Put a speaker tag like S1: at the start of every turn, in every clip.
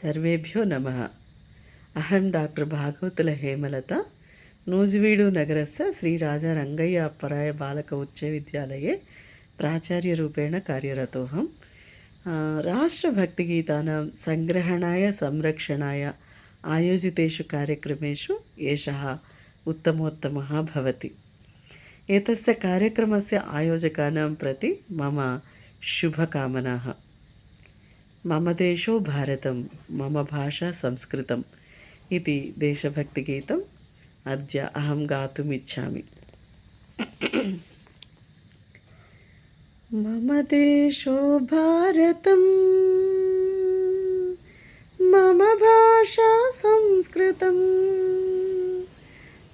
S1: सर्वेभ्यो नमः अहं डाक्टर् भागवतुल हेमलता नूजिवीडु नगरस्य श्रीराजारङ्गय्य अप्पराय बालक उच्चविद्यालये प्राचार्यरूपेण कार्यरतोऽहं राष्ट्रभक्तिगीतानां सङ्ग्रहणाय संरक्षणाय आयोजितेषु कार्यक्रमेषु एषः उत्तमोत्तमः भवति एतस्य कार्यक्रमस्य आयोजकानां प्रति मम शुभकामनाः మమ దేశో భారతం మమ భాష సంస్కృతం ఇది దేశభక్తి గీతం. అద్య అహం గాతుమిచ్చామి. మమ దేశో భారతం మమ భాషా సంస్కృతం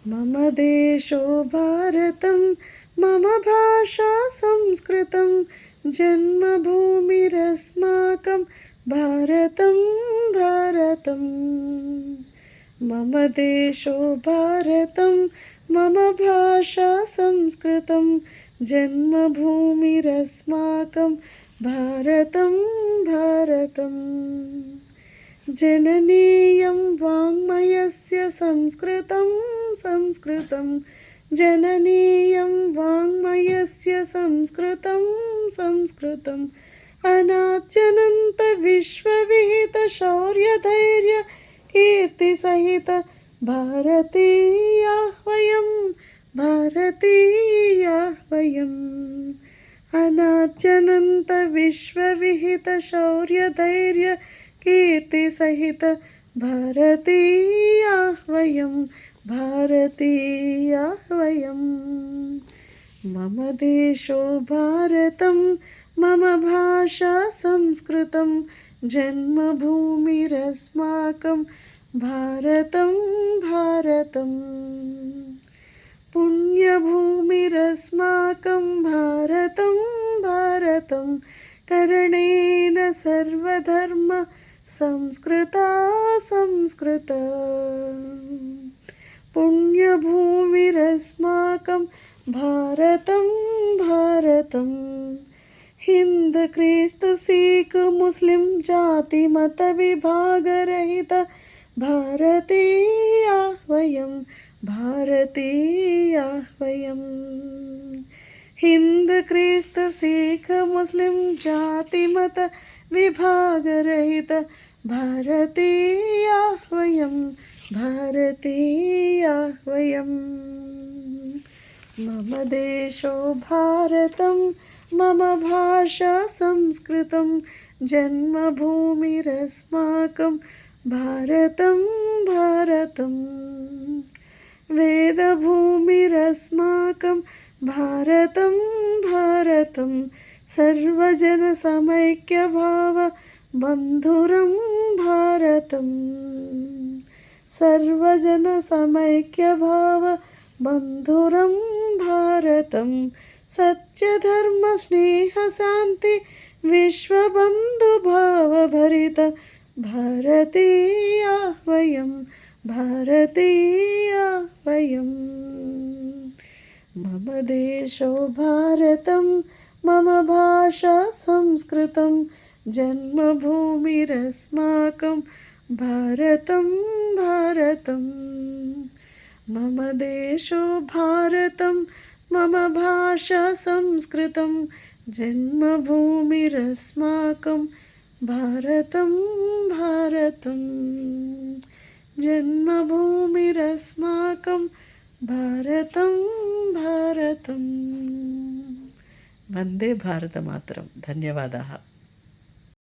S1: మమ దేశో భారతం మమ భాషా సం संस्कृतं जन्मभूमिरस्माकं भारतं भारतं। मम देशो भारतं, मम भाषा संस्कृतं जन्मभूमिरस्माकं भारतं भारतं। जननीयं वाङ्मयस्य संस्कृतं संस्कृतं। जननीयं वाङ्मयस्य संस्कृतं संस्कृतम् अनाद्यनन्तविश्वविहितशौर्यधैर्य कीर्तिसहित भारतीया वयं भारतीया वयम् अनाद्यनन्तविश्वविहितशौर्यधैर्य कीर्तिसहित भारतीया वयं भारतीया वयं। मम देशो भारतं मम भाषा संस्कृतं जन्मभूमिरस्माकं भारतं भारतं पुण्यभूमिरस्माकं भारतं भारतं करणेन सर्वधर्म संस्कृता संस्कृत। पुण्यभूमिरस्माकं भारतं भारतं। हिन्द क्रिस्त सीख मुस्लिं जातिमतविभागरहित भारतीया वयं హిందూ క్రీస్తు సిఖ్ ముస్లిం జాతి మత విభాగరహిత భారతీయాహ్వయం భారతీయాహ్వయం మమ దేశో భారతం మమ భాష సంస్కృతం జన్మభూమిరస్మాకం భారతం భారతం వేదభూమిరస్మాకం भारतं भारतं वेदभूमिरस्माकं भारतं भारतं सर्वजनसमैक्यभाव बन्धुरं भारतं सर्वजनसमैक्यभाव बन्धुरं भारतं सत्यधर्मस्नेहशान्ति विश्वबन्धुभावभरित भारतीया वयं भारतीया वयं मम देशो भारतं मम भाषा संस्कृतं जन्मभूमिरस्माकं भारतं भारतं मम देशो भारतं मम भाषा संस्कृतं जन्मभूमिरस्माकं भारतं भारतं जन्मभूमिरस्माकं భారతం భారతం. వందే భారతమాతరం. ధన్యవాదాలు